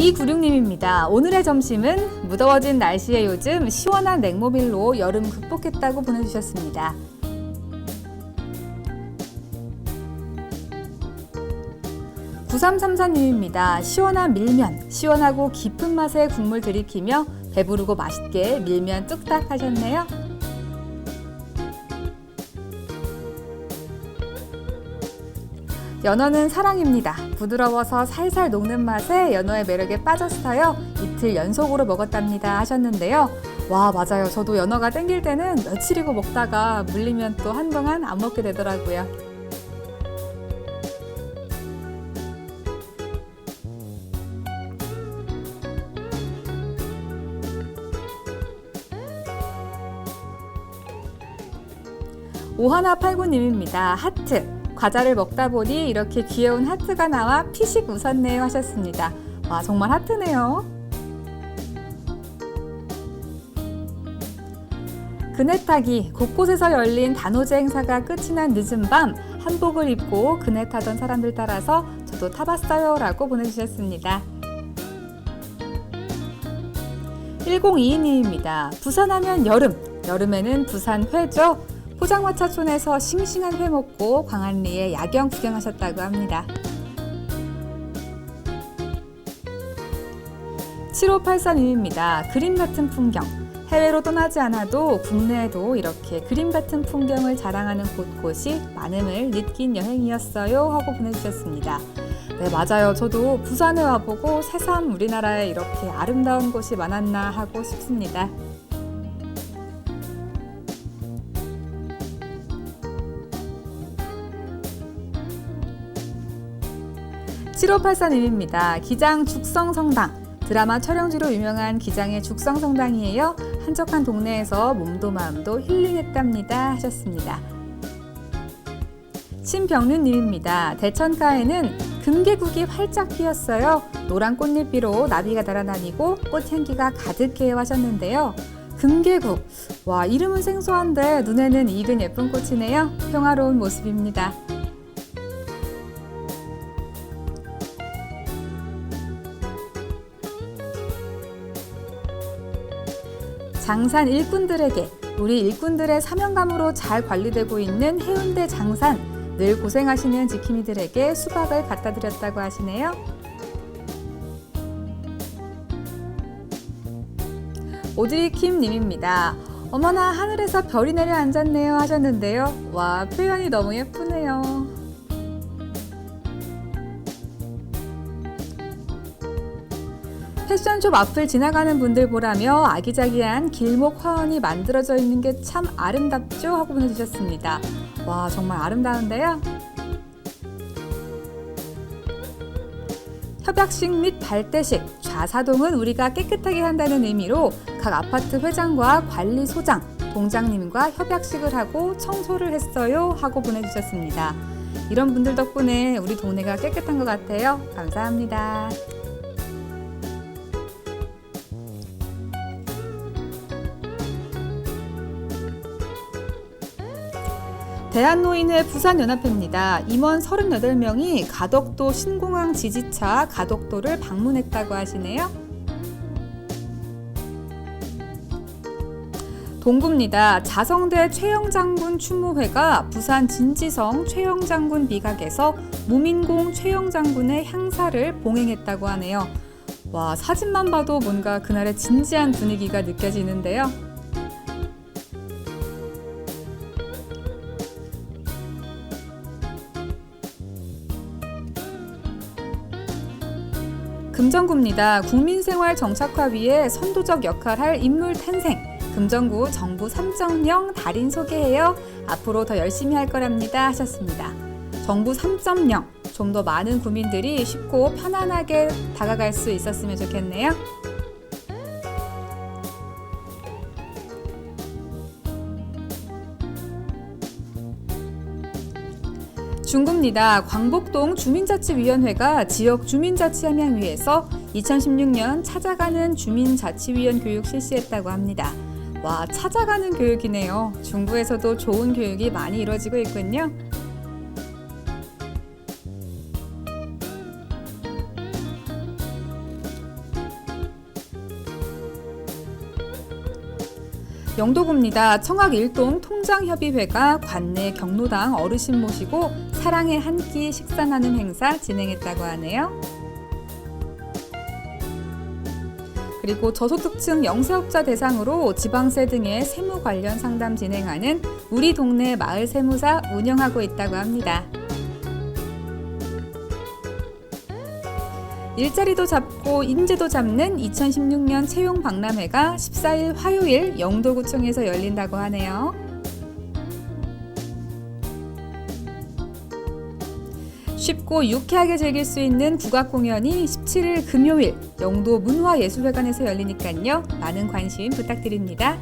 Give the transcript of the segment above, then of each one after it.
2296님입니다. 오늘의 점심은 무더워진 날씨에 요즘 시원한 냉모밀로 여름 극복했다고 보내주셨습니다. 9334님입니다. 시원한 밀면, 시원하고 깊은 맛의 국물 들이키며 배부르고 맛있게 밀면 뚝딱 하셨네요. 연어는 사랑입니다. 부드러워서 살살 녹는 맛에 연어의 매력에 빠졌어요. 이틀 연속으로 먹었답니다 하셨는데요. 와 맞아요. 저도 연어가 땡길 때는 며칠이고 먹다가 물리면 또 한동안 안 먹게 되더라고요. 오하나 팔구님입니다. 하트. 과자를 먹다 보니 이렇게 귀여운 하트가 나와 피식 웃었네요 하셨습니다. 와, 정말 하트네요. 그네 타기 곳곳에서 열린 단오제 행사가 끝이 난 늦은 밤 한복을 입고 그네 타던 사람들 따라서 저도 타봤어요 라고 보내주셨습니다. 1022님입니다. 부산하면 여름, 여름에는 부산 회죠. 포장마차촌에서 싱싱한 회 먹고 광안리에 야경 구경하셨다고 합니다. 7584님입니다. 그림 같은 풍경. 해외로 떠나지 않아도 국내에도 이렇게 그림 같은 풍경을 자랑하는 곳곳이 많음을 느낀 여행이었어요. 하고 보내주셨습니다. 네, 맞아요. 저도 부산에 와보고 새삼 우리나라에 이렇게 아름다운 곳이 많았나 하고 싶습니다. 7584님입니다. 기장 죽성성당. 드라마 촬영지로 유명한 기장의 죽성성당이에요. 한적한 동네에서 몸도 마음도 힐링했답니다. 하셨습니다. 신병륜님입니다. 대천가에는 금계국이 활짝 피었어요. 노란 꽃잎비로 나비가 날아다니고 꽃향기가 가득해요 하셨는데요. 금계국. 와, 이름은 생소한데 눈에는 익은 예쁜 꽃이네요. 평화로운 모습입니다. 장산 일꾼들에게 우리 일꾼들의 사명감으로 잘 관리되고 있는 해운대 장산 늘 고생하시는 지킴이들에게 수박을 갖다 드렸다고 하시네요. 오드리 킴 님입니다. 어머나 하늘에서 별이 내려 앉았네요 하셨는데요. 와 표현이 너무 예쁘네요. 패션숍 앞을 지나가는 분들 보라며 아기자기한 길목 화원이 만들어져 있는 게 참 아름답죠? 하고 보내주셨습니다. 와, 정말 아름다운데요? 협약식 및 발대식, 좌사동은 우리가 깨끗하게 한다는 의미로 각 아파트 회장과 관리 소장, 동장님과 협약식을 하고 청소를 했어요. 하고 보내주셨습니다. 이런 분들 덕분에 우리 동네가 깨끗한 것 같아요. 감사합니다. 대한노인회 부산연합회입니다. 임원 38명이 가덕도 신공항 지지차 가덕도를 방문했다고 하시네요. 동구입니다. 자성대 최영장군 추모회가 부산 진지성 최영장군 미각에서 무민공 최영장군의 향사를 봉행했다고 하네요. 와, 사진만 봐도 뭔가 그날의 진지한 분위기가 느껴지는데요. 금정구입니다. 국민생활 정착화 위해 선도적 역할할 인물 탄생. 금정구 정부 3.0 달인 소개해요. 앞으로 더 열심히 할 거랍니다. 하셨습니다. 정부 3.0. 좀 더 많은 구민들이 쉽고 편안하게 다가갈 수 있었으면 좋겠네요. 중구입니다. 광복동 주민자치위원회가 지역 주민자치 함양 위해서 2016년 찾아가는 주민자치위원 교육 실시했다고 합니다. 와, 찾아가는 교육이네요. 중구에서도 좋은 교육이 많이 이루어지고 있군요. 영도구입니다. 청학 일동 통장협의회가 관내 경로당 어르신 모시고 사랑의 한 끼 식사 나눔 행사 진행했다고 하네요. 그리고 저소득층 영세업자 대상으로 지방세 등의 세무 관련 상담 진행하는 우리 동네 마을 세무사 운영하고 있다고 합니다. 일자리도 잡고 인재도 잡는 2016년 채용 박람회가 14일 화요일 영도구청에서 열린다고 하네요. 쉽고 유쾌하게 즐길 수 있는 국악 공연이 17일 금요일 영도 문화예술회관에서 열리니까요. 많은 관심 부탁드립니다.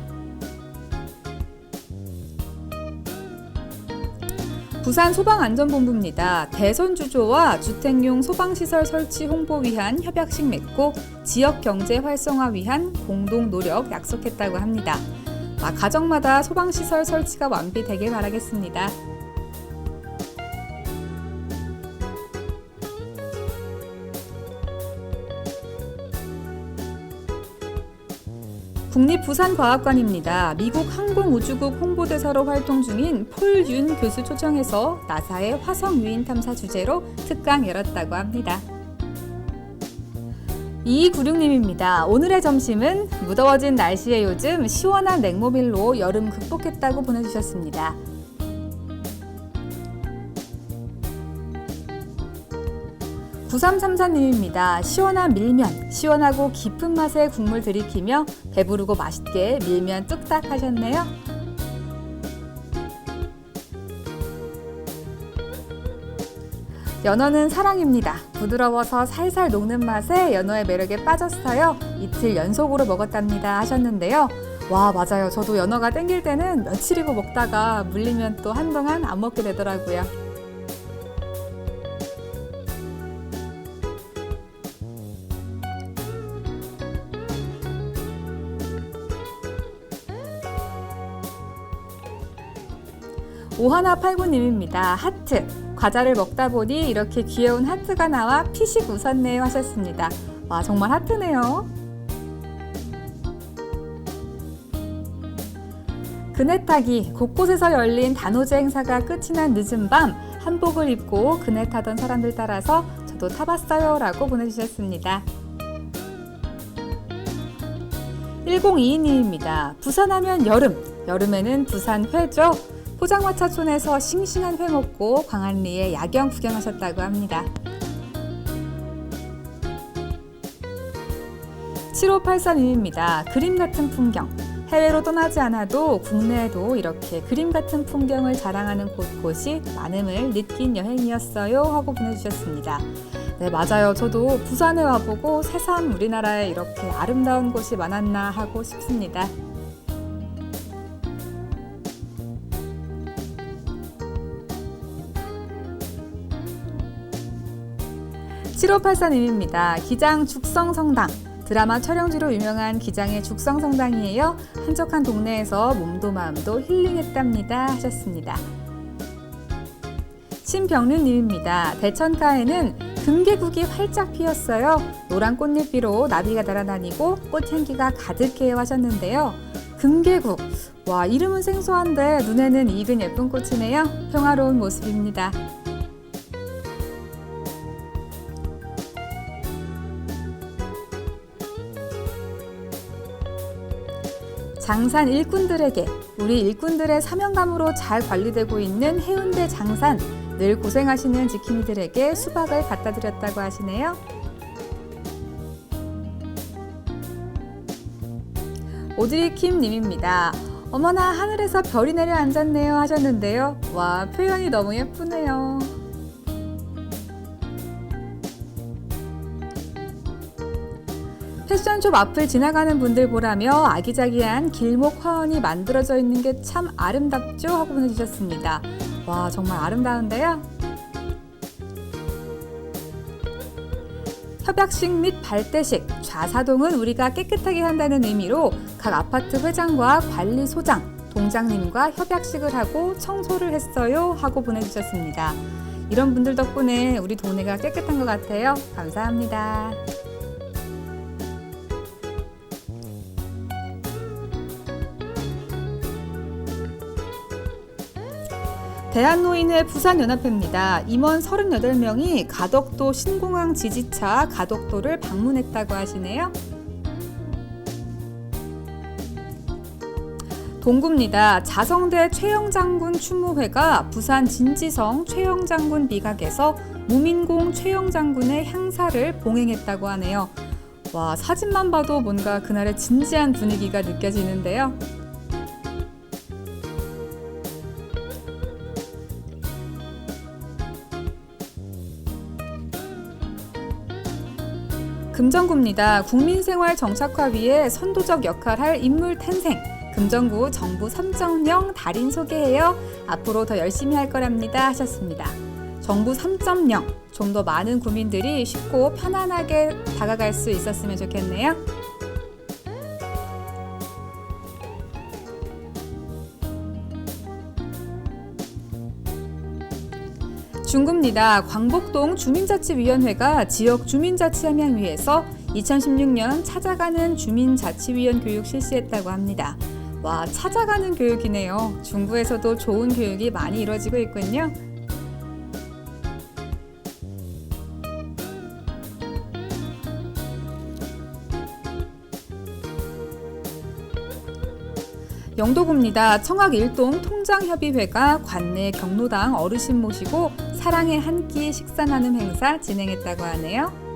부산 소방안전본부입니다. 대선 주조와 주택용 소방시설 설치 홍보 위한 협약식 맺고 지역 경제 활성화 위한 공동 노력 약속했다고 합니다. 아, 가정마다 소방시설 설치가 완비되길 바라겠습니다. 국립부산과학관입니다. 미국 항공우주국 홍보대사로 활동 중인 폴 윤 교수 초청해서 나사의 화성 유인 탐사 주제로 특강 열었다고 합니다. 이구룡님입니다. 오늘의 점심은 무더워진 날씨에 요즘 시원한 냉모밀로 여름 극복했다고 보내주셨습니다. 구삼삼사님입니다. 시원한 밀면, 시원하고 깊은 맛의 국물 들이키며 배부르고 맛있게 밀면 뚝딱 하셨네요. 연어는 사랑입니다. 부드러워서 살살 녹는 맛에 연어의 매력에 빠졌어요. 이틀 연속으로 먹었답니다 하셨는데요. 와, 맞아요. 저도 연어가 땡길 때는 며칠이고 먹다가 물리면 또 한동안 안 먹게 되더라고요. 오하나 팔구님입니다. 하트. 과자를 먹다 보니 이렇게 귀여운 하트가 나와 피식 웃었네요 하셨습니다. 와, 정말 하트네요. 그네 타기 곳곳에서 열린 단오제 행사가 끝이 난 늦은 밤 한복을 입고 그네 타던 사람들 따라서 저도 타봤어요 라고 보내주셨습니다. 1022님입니다. 부산하면 여름, 여름에는 부산 회죠. 포장마차촌에서 싱싱한 회 먹고 광안리에 야경 구경하셨다고 합니다. 7584님입니다. 그림 같은 풍경. 해외로 떠나지 않아도 국내에도 이렇게 그림 같은 풍경을 자랑하는 곳곳이 많음을 느낀 여행이었어요 하고 보내주셨습니다. 네, 맞아요. 저도 부산에 와보고 새삼 우리나라에 이렇게 아름다운 곳이 많았나 하고 싶습니다. 7584님입니다. 기장 죽성성당. 드라마 촬영지로 유명한 기장의 죽성성당이에요. 한적한 동네에서 몸도 마음도 힐링했답니다. 하셨습니다. 신병륜님입니다. 대천가에는 금계국이 활짝 피었어요. 노란 꽃잎비로 나비가 날아다니고 꽃향기가 가득해요 하셨는데요. 금계국. 와, 이름은 생소한데 눈에는 익은 예쁜 꽃이네요. 평화로운 모습입니다. 장산 일꾼들에게 우리 일꾼들의 사명감으로 잘 관리되고 있는 해운대 장산 늘 고생하시는 지킴이들에게 수박을 갖다 드렸다고 하시네요. 오드리 킴 님입니다. 어머나 하늘에서 별이 내려 앉았네요 하셨는데요. 와 표현이 너무 예쁘네요. 패션숍 앞을 지나가는 분들 보라며 아기자기한 길목 화원이 만들어져 있는 게 참 아름답죠? 하고 보내주셨습니다. 와, 정말 아름다운데요? 협약식 및 발대식, 좌사동은 우리가 깨끗하게 한다는 의미로 각 아파트 회장과 관리소장, 동장님과 협약식을 하고 청소를 했어요 하고 보내주셨습니다. 이런 분들 덕분에 우리 동네가 깨끗한 것 같아요. 감사합니다. 대한노인회 부산연합회입니다. 임원 38명이 가덕도 신공항 지지차 가덕도를 방문했다고 하시네요. 동구입니다. 자성대 최영장군 추모회가 부산 진지성 최영장군 미각에서 무민공 최영장군의 향사를 봉행했다고 하네요. 와, 사진만 봐도 뭔가 그날의 진지한 분위기가 느껴지는데요. 금정구입니다. 국민생활 정착화위에 선도적 역할할 인물 탄생. 금정구 정부 선정령 달인 소개해요. 앞으로 더 열심히 할 거랍니다. 하셨습니다. 정부 3.0. 좀 더 많은 구민들이 쉽고 편안하게 다가갈 수 있었으면 좋겠네요. 중구입니다. 광복동 주민자치위원회가 지역 주민자치 함양 위해서 2016년 찾아가는 주민자치위원 교육 실시했다고 합니다. 와, 찾아가는 교육이네요. 중구에서도 좋은 교육이 많이 이루어지고 있군요. 영도구입니다. 청학 일동 통장협의회가 관내 경로당 어르신 모시고 사랑의 한 끼 식사 나눔 행사 진행했다고 하네요.